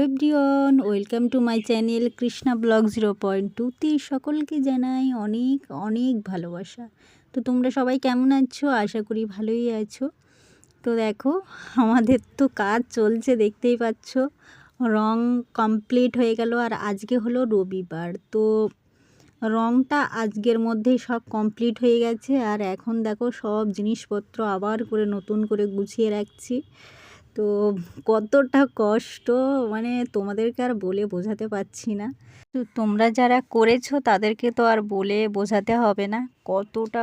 Hello everyone welcome to my channel Krishna blog zero point টুতে সকলকে জানাই অনেক অনেক ভালোবাসা। তো তোমরা সবাই কেমন আছো? আশা করি ভালোই আছো। তো দেখো, আমাদের তো কাজ চলছে, দেখতেই পাচ্ছ। রং কমপ্লিট হয়ে গেল আর আজকে হলো রবিবার। তো রংটা আজকের মধ্যেই সব কমপ্লিট হয়ে গেছে আর এখন দেখো সব জিনিসপত্র আবার করে নতুন করে গুছিয়ে রাখছি। তো কতটা কষ্ট মানে তোমাদেরকে আর বলে বোঝাতে পারছি না। তো তোমরা যারা করেছ, তাদেরকে তো আর বলে বোঝাতে হবে না। কতটা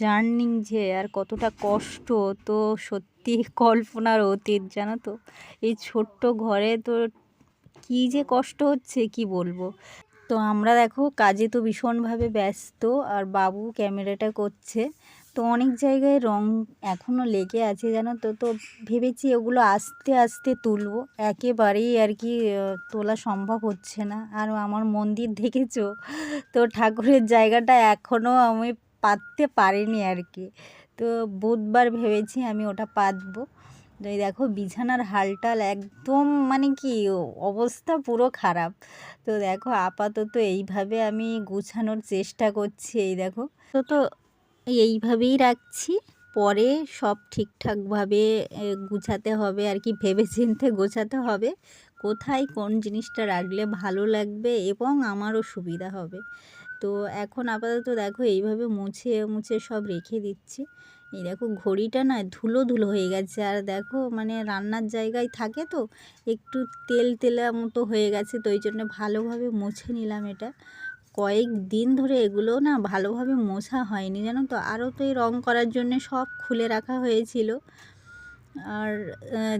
জার্নিং যে, আর কতটা কষ্ট তো সত্যি কল্পনার অতীত, জানো তো? এই ছোট্ট ঘরে তো কী যে কষ্ট হচ্ছে, কি বলব? তো আমরা দেখো, কাজে তো ভীষণভাবে ব্যস্ত, আর বাবু ক্যামেরাটা করছে। তো অনেক জায়গায় রং এখনও লেগে আছে জানো তো তো ভেবেছি ওগুলো আস্তে আস্তে তুলবো। একেবারেই আর কি তোলা সম্ভব হচ্ছে না। আর আমার মন্দির দেখেছ? তো ঠাকুরের জায়গাটা এখনও আমি পাততে পারিনি আর কি। তো বুধবার ভেবেছি আমি ওটা পাতবো। তো এই দেখো বিছানার হালটাল একদম মানে কি, অবস্থা পুরো খারাপ। তো দেখো আপাতত এইভাবে আমি গুছানোর চেষ্টা করছি, এই দেখো। তো তো এইভাবেই রাখছি। পরে সব ঠিকঠাকভাবে গুছাতে হবে, আর কি ভেবে চিনতে গোছাতে হবে। কোথায় কোন জিনিসটা রাখলে ভালো লাগবে এবং আমারও সুবিধা হবে। তো এখন আপাতত দেখো এইভাবে মুছে মুছে সব রেখে দিচ্ছি। এই দেখো ঘড়িটা না ধুলো ধুলো হয়ে গেছে। আর দেখো মানে রান্নার জায়গায় থাকে তো, একটু তেল তেলা মতো হয়ে গেছে, তো ওই জন্য ভালোভাবে মুছে নিলাম এটা। কয়েক দিন ধরে এগুলো না ভালোভাবে মোছা হয়নি, জানো তো? আরও তো এই রঙ করার জন্য সব খুলে রাখা হয়েছিল। আর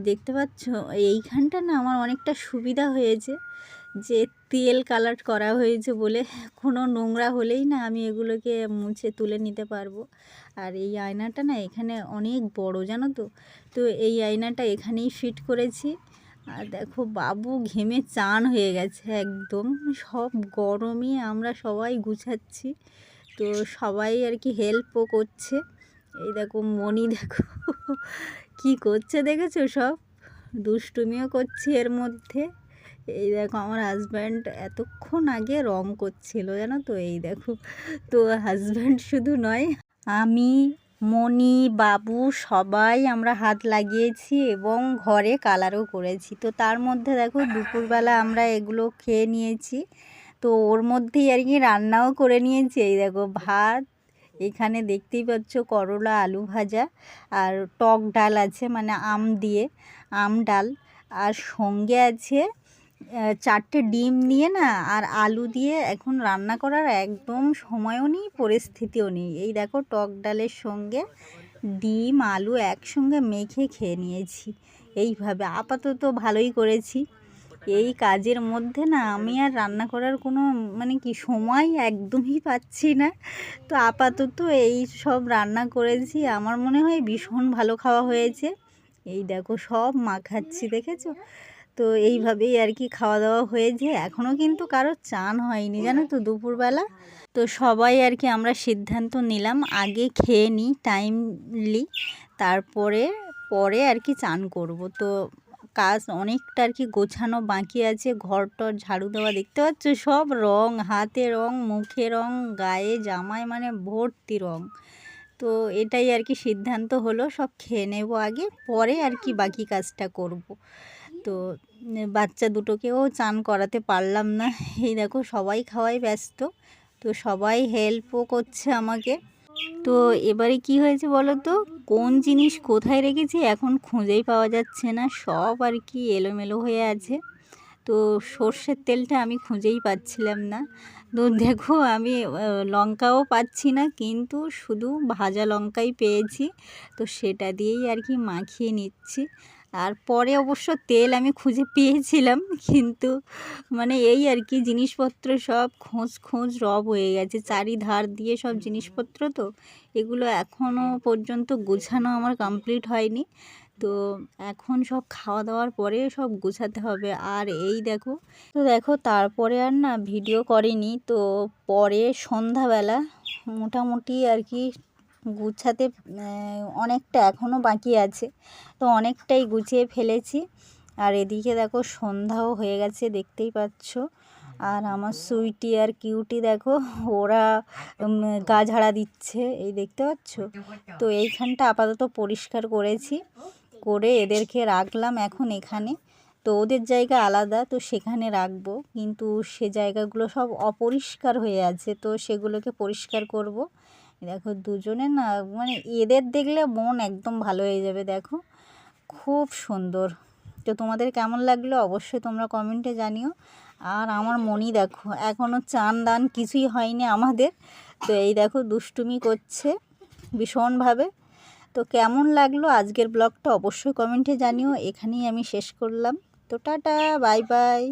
দেখতে পাচ্ছ, এইখানটা না আমার অনেকটা সুবিধা হয়েছে যে তেল কালার করা হয়েছে বলে কোনো নোংরা হলেই না আমি এগুলোকে মুছে তুলে নিতে পারব। আর এই আয়নাটা না এখানে অনেক বড়, জানো তো? তো এই আয়নাটা এখানেই ফিট করেছি। আর দেখো বাবু ঘেমে চান হয়ে গেছে একদম। সব গরমে আমরা সবাই গুছাচ্ছি। তো সবাই আর কি হেল্পও করছে। এই দেখো মনি দেখো, কি করছে দেখেছ সব? দুষ্টুমিও করছি এর মধ্যে। এই দেখো আমার হাজব্যান্ড এতক্ষণ আগে রং করছিল জানো তো? এই দেখো, তো হাজব্যান্ড শুধু নয়, আমি মণি, বাবু সবাই আমরা হাত লাগিয়েছি এবং ঘরে কালারও করেছি। তো তার মধ্যে দেখো দুপুরবেলা আমরা এগুলো খেয়ে নিয়েছি। তো ওর মধ্যেই আর কি রান্নাও করে নিয়েছি। এই দেখো ভাত, এখানে দেখতেই পাচ্ছ করলা, আলু ভাজা আর টক ডাল আছে মানে আম দিয়ে, আম ডাল। আর সঙ্গে আছে চারটে ডিম নিয়ে না, আর আলু দিয়ে এখন রান্না করার একদম সময়ও নেই, পরিস্থিতিও নেই। এই দেখো টক ডালের সঙ্গে ডিম, আলু একসঙ্গে মেখে খেয়ে নিয়েছি। এইভাবে আপাতত ভালোই করেছি। এই কাজের মধ্যে না আমি আর রান্না করার কোনো মানে কি সময় একদমই পাচ্ছি না। তো আপাতত এই সব রান্না করেছি। আমার মনে হয় ভীষণ ভালো খাওয়া হয়েছে। এই দেখো সব মাখাচ্ছি, দেখেছ? তো এইভাবেই আর কি খাওয়া দাওয়া হয়েছে। এখনও কিন্তু কারও চান হয়নি, জানো তো, দুপুরবেলা। তো সবাই আর কি আমরা সিদ্ধান্ত নিলাম, আগে খেয়ে নিই টাইমলি তারপরে, পরে আর কি চান করব। তো কাজ অনেকটা আর কি গোছানো বাকি আছে ঘর টর ঝাড়ু দেওয়া দেখতে পাচ্ছ? সব রং, হাতে রং, মুখে রং, গায়ে জামায় মানে ভর্তি রং। তো এটাই আর কি সিদ্ধান্ত হলো, সব খেয়ে নেব আগে, পরে আর কি বাকি কাজটা করব। তো বাচ্চা দুটোকেও চান করাতে পারলাম না। এই দেখো, সবাই খাওয়াই ব্যস্ত। তো সবাই হেল্পও করছে আমাকে। তো এবারে কি হয়েছে বলো তো কোন জিনিস কোথায় রেখেছি এখন খুঁজেই পাওয়া যাচ্ছে না। সব আর কি এলোমেলো হয়ে আছে। তো সর্ষের তেলটা আমি খুঁজেই পাচ্ছিলাম না। তো দেখো, আমি লঙ্কাও পাচ্ছি না, কিন্তু শুধু ভাজা লঙ্কাই পেয়েছি। তো সেটা দিয়েই আর কি মাখিয়ে নিচ্ছি। আর পরে অবশ্য তেল আমি খুঁজে পেয়েছিলাম, কিন্তু মানে এই আর কি জিনিসপত্র সব খোঁজ খোঁজ রব হয়ে গেছে, চারিধার দিয়ে সব জিনিসপত্র তো এগুলো এখনও পর্যন্ত গোছানো আমার কমপ্লিট হয়নি। তো এখন সব খাওয়া দাওয়ার পরে সব গুছাতে হবে, আর এই দেখো, তো দেখো তারপরে আর না ভিডিও করিনি, তো পরে সন্ধ্যাবেলা মোটামুটি আর কি গুছাতে অনেকটা এখনও বাকি আছে। তো অনেকটাই গুছিয়ে ফেলেছি। আর এদিকে দেখো সন্ধ্যাও হয়ে গেছে, দেখতেই পাচ্ছ। আর আমার সুইটি আর কিউটি দেখো, ওরা গা ঝাড়া দিচ্ছে, এই দেখতে পাচ্ছ? তো এইখানটা আপাতত পরিষ্কার করেছি। করে এদেরকে রাখলাম এখন এখানে। তো ওদের জায়গা আলাদা, তো সেখানে রাখব। কিন্তু সে জায়গাগুলো সব অপরিষ্কার হয়ে আছে, তো সেগুলোকে পরিষ্কার করব। দেখো দুজনে না মানে এদের দেখলে মন একদম ভালো হয়ে যাবে দেখো। খুব সুন্দর। তো তোমাদের কেমন লাগল অবশ্যই তোমরা কমেন্টে জানিও। আর আমার মনি দেখো। এখনও চান দান কিছুই হয়নি আমাদের। তো এই দেখো দুষ্টুমি করছে ভীষণভাবে। তো কেমন লাগল আজকের ব্লগটা অবশ্যই কমেন্টে জানিও। এখানেই আমি শেষ করলাম। তো টাটা বাই বাই